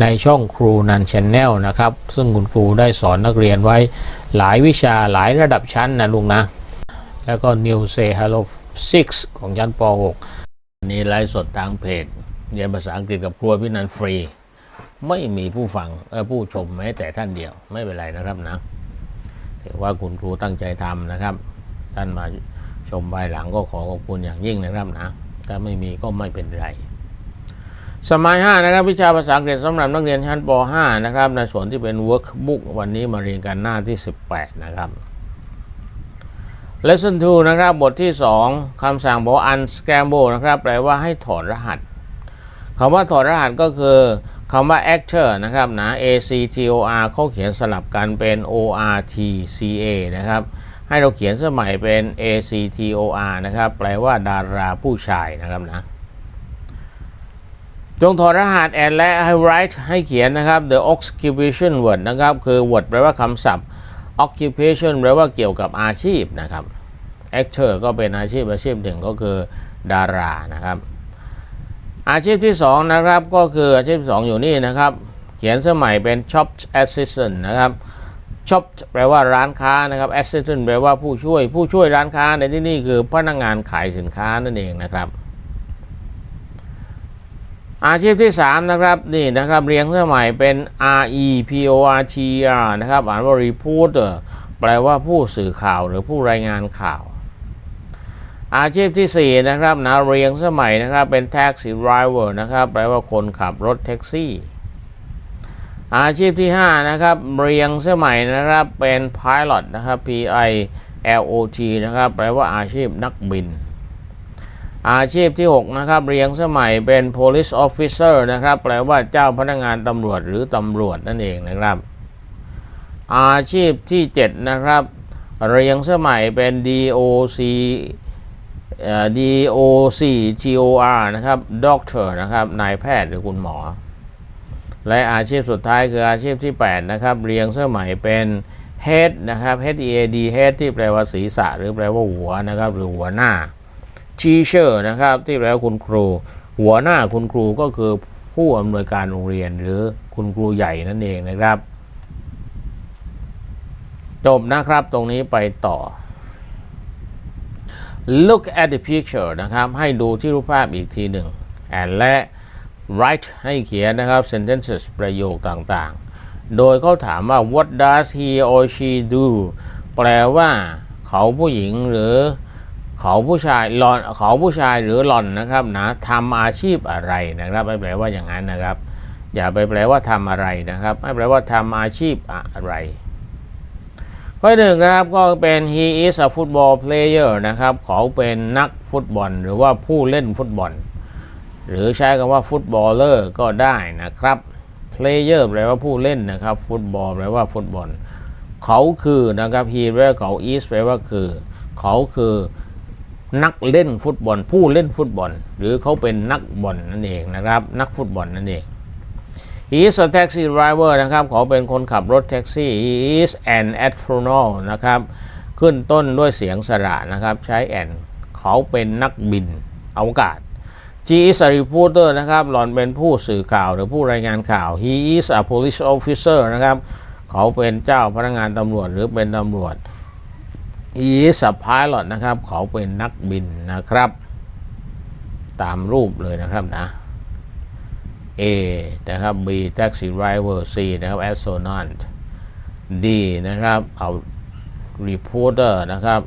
ในช่องครูนันชแนลนะครับ ซึ่งคุณครูได้สอนนักเรียนไว้หลายวิชาหลายระดับชั้นนะลุงนะ แล้วก็ New Say Hello 6 ของชั้นป .6 นี่ไลฟ์สดทางเพจเรียนภาษาอังกฤษกับครัวพี่นันฟรี ไม่มีผู้ฟังเออผู้ชมแม้แต่ท่านเดียวไม่เป็นไรนะครับนะถือว่าคุณครูตั้งใจทำนะครับ ท่านมาชมภายหลังก็ขอขอบคุณอย่างยิ่งนะครับนะถ้าไม่มีก็ไม่เป็นไร สมัย 5 นะครับ วิชาภาษาอังกฤษสำหรับนักเรียนชั้นป .5 นะครับ ในส่วนที่เป็น workbook วันนี้มาเรียนกันหน้าที่ 18 นะครับ lesson 2 นะครับ บทที่ 2คำสั่งบอก unscramble นะครับ แปลว่าให้ถอดรหัสคำว่าถอดรหัสก็คือคำว่า actor นะครับนะ a c t o r เขาเขียนสลับกันเป็น o r t c a นะครับ ให้เราเขียนสมัยเป็น a c t o r นะครับ แปลว่าดาราผู้ชายนะครับนะ จงถอดรหัส and และ ให้ write ให้เขียนนะครับ the occupation word นะครับ คือ word แปลว่าคำศัพท์ occupation แปลว่าเกี่ยวกับอาชีพนะครับ actor ก็เป็นอาชีพอาชีพหนึ่งก็คือดารานะครับ อาชีพที่ 2 นะครับก็คืออาชีพที่สองอยู่นี่นะครับ เขียนสมัยเป็น shop assistant นะครับ shop แปลว่าร้านค้านะครับ assistant แปลว่าผู้ช่วย ผู้ช่วยร้านค้าในที่นี่คือพนักงานขายสินค้านั่นเองนะครับ อาชีพที่ 3 นะครับ นี่นะครับ เรียงสมัยเป็น R E P O R T R นะครับ อ่านว่า reporter แปลว่าผู้สื่อข่าวหรือผู้รายงานข่าว อาชีพที่ 4 นะครับนะเรียงสมัยนะครับ เป็น taxi driver นะครับ แปลว่าคนขับรถแท็กซี่ อาชีพที่ 5 นะครับ เรียงสมัยนะครับ เป็น pilot นะครับ P I L O T นะครับ แปลว่าอาชีพนักบิน อาชีพที่ 6 นะครับ เรียงสมัยเป็น police officer นะครับ แปลว่าเจ้าพนักงานตำรวจหรือตำรวจนั่นเองนะครับ อาชีพที่ 7 นะครับ เรียงสมัยเป็น DOC DOC GOR นะครับ doctor นะครับ นายแพทย์หรือคุณหมอ และอาชีพสุดท้ายคืออาชีพที่ 8 นะครับ เรียงสมัยเป็น head นะครับ H E A D head ที่แปลว่าศีรษะ หรือแปลว่าหัวนะครับ หรือหัวหน้า teacher นะครับ ที่แปลว่าคุณครู หัวหน้าคุณครูก็คือผู้อำนวยการโรงเรียนหรือคุณครูใหญ่นั่นเองนะครับ จบนะครับตรงนี้ไปต่อ look at the picture นะครับ ให้ดูที่รูปภาพอีกทีหนึ่ง and และ write ให้เขียนนะครับ sentences ประโยคต่างๆ โดยเขาถามว่า what does he or she do แปลว่าเขาผู้หญิงหรือ เขาผู้ชายหลอนเขาผู้ชายหรือหล่อนนะครับนะทำอาชีพอะไรนะครับไม่แปลว่าอย่างนั้นนะครับ อย่าไปแปลว่าทำอะไรนะครับ ไม่แปลว่าทำอาชีพอะไร ข้อหนึ่งนะครับก็เป็น he is a football player นะครับเขาเป็นนักฟุตบอล หรือว่าผู้เล่นฟุตบอล หรือใช้คำว่าฟุตบอลเลอร์ก็ได้นะครับ player แปลว่าผู้เล่นนะครับ ฟุตบอลแปลว่าฟุตบอล เขาคือนะครับ he แปลว่าเขา is แปลว่าคือ เขาคือ นักเล่นฟุตบอล ผู้เล่นฟุตบอล หรือเขาเป็นนักบอลนั่นเองนะครับ นักฟุตบอลนั่นเอง He is a taxi driver นะครับเขาเป็นคนขับรถแท็กซี่ He is an astronaut นะครับ ขึ้นต้นด้วยเสียงสระนะครับ ใช้ an เขาเป็นนักบินอวกาศ She is a reporter นะครับ หล่อนเป็นผู้สื่อข่าวหรือผู้รายงานข่าว He is a police officer นะครับ เขาเป็นเจ้าพนักงานตำรวจหรือเป็นตำรวจ He is a pilot นะครับ เขาเป็นนักบินนะครับ ตามรูปเลยนะครับนะ A นะครับ B taxi driver C นะครับ astronaut D นะครับเอา reporter นะครับ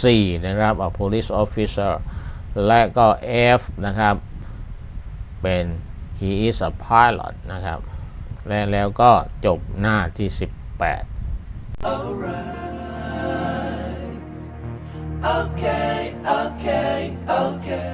C นะครับเอา police officer และก็ F นะครับ เป็น he is a pilot นะครับ และแล้วก็จบหน้าที่ 18 okay, okay, okay.